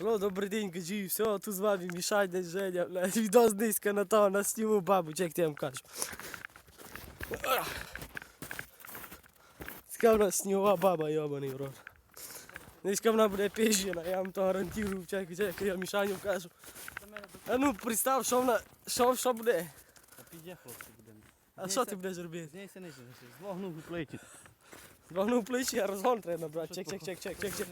Алло, добрий день, кажи, все, тут з вами Мішань, десь Женя, блядь, відос низько на то, на сніму бабу, як ти вам кажеш. Така в нас снігова баба, йобаний в рот. Низько вона буде піжена, я вам то гарантую, чекай, чекай, я Мішаню кажу. А ну, представ, що вона, що, що буде? Та піде, хлопці, будемо. А що ти будеш робити? Знайся нижче, злогнув у плечі. Вогнув плечі, а розгон треба набрати. Чек, чек, чек, чек, чек, чек.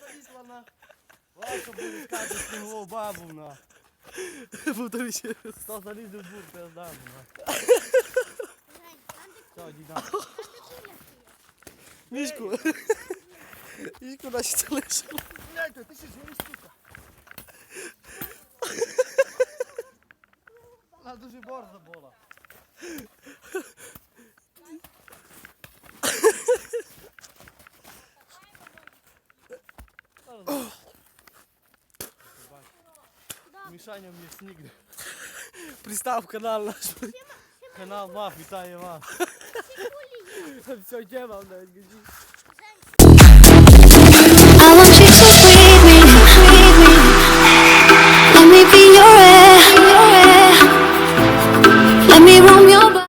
залізла на. Важко буде сказати снігову бабу на. Повтори ще раз. Хто залізе в бур, то здам на. Все, діда. Мішку. Мішку наші це лишили. Блядь, ти ще живий, сука. Вона дуже борза була. Мішання мені снігне. Пристав канал наш. Канал Мах, вітаю вас. Все, тема, блядь,